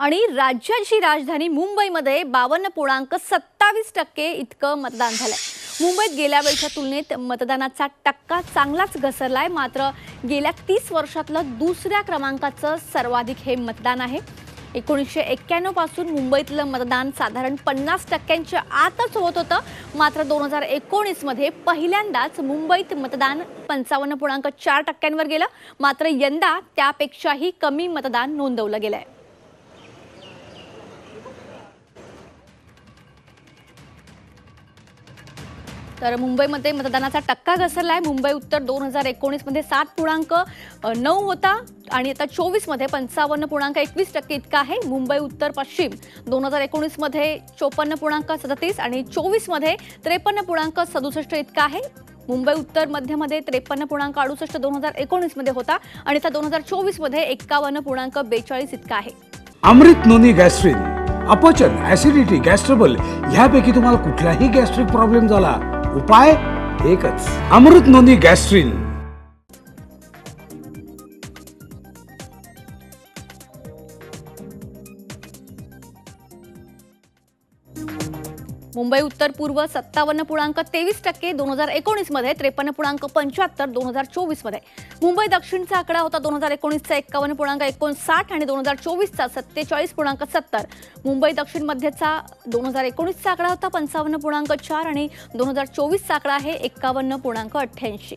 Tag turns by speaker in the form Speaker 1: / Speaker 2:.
Speaker 1: आणि राज्याची राजधानी मुंबईमध्ये बावन्न पूर्णांक सत्तावीस टक्के इतकं मतदान झालंय. मुंबईत गेल्या वेळच्या तुलनेत मतदानाचा टक्का चांगलाच घसरलाय. मात्र गेल्या तीस वर्षातलं दुसऱ्या क्रमांकाचं सर्वाधिक हे मतदान आहे. एकोणीसशे एक्क्याण्णवपासून मुंबईतलं मतदान साधारण पन्नास टक्क्यांच्या आतच होत होतं. मात्र दोन हजार एकोणीसमध्ये पहिल्यांदाच मुंबईत मतदान पंचावन्न पूर्णांक चार टक्क्यांवर गेलं. मात्र यंदा त्यापेक्षाही कमी मतदान नोंदवलं गेलं आहे तर मुंबईमध्ये मतदानाचा टक्का घसरलाय. मुंबई उत्तर दोन हजार एकोणीसमध्ये सात पूर्णांक नऊ होता. आणि आता चोवीसमध्ये पंचावन्न पूर्णांक एकवीस टक्के इतका आहे. मुंबई उत्तर पश्चिम दोन हजार एकोणीसमध्ये चोपन्न पूर्णांक सदतीस आणि चोवीसमध्ये त्रेपन्न पूर्णांक सदुसष्ट इतका आहे. मुंबई उत्तर मध्यमध्ये त्रेपन्न पूर्णांक अडुसष्ट दोन हजार एकोणीसमध्ये होता. आणि आता दोन हजार चोवीसमध्ये एक्कावन्न पूर्णांक बेचाळीस इतका आहे.
Speaker 2: अमृत नोनी गॅस्ट्रिन अपचन ऍसिडिटी गॅस्ट्रबल ह्यापैकी तुम्हाला कुठलाही गॅस्ट्रिक प्रॉब्लेम झाला उपाय एकच अमृत नोनी गॅस्ट्रिन.
Speaker 1: मुंबई उत्तर पूर्व सत्तावन्न पूर्णांक तेवीस टक्के दोन हजार एकोणीसमध्ये त्रेपन्न पूर्णांक पंच्याहत्तर दोन हजार चोवीसमध्ये. मुंबई दक्षिणचा आकडा होता दोन हजार एकोणीसचा एक्कावन्न पूर्णांक एकोणसाठ आणि दोन हजार चोवीसचा सत्तेचाळीस पूर्णांक सत्तर. मुंबई दक्षिण मध्यचा दोन हजार एकोणीसचा आकडा होता पंचावन्न पूर्णांक चार आणि दोन हजार चोवीसचा आकडा आहे एक्कावन्न पूर्णांक अठ्ठ्याऐंशी.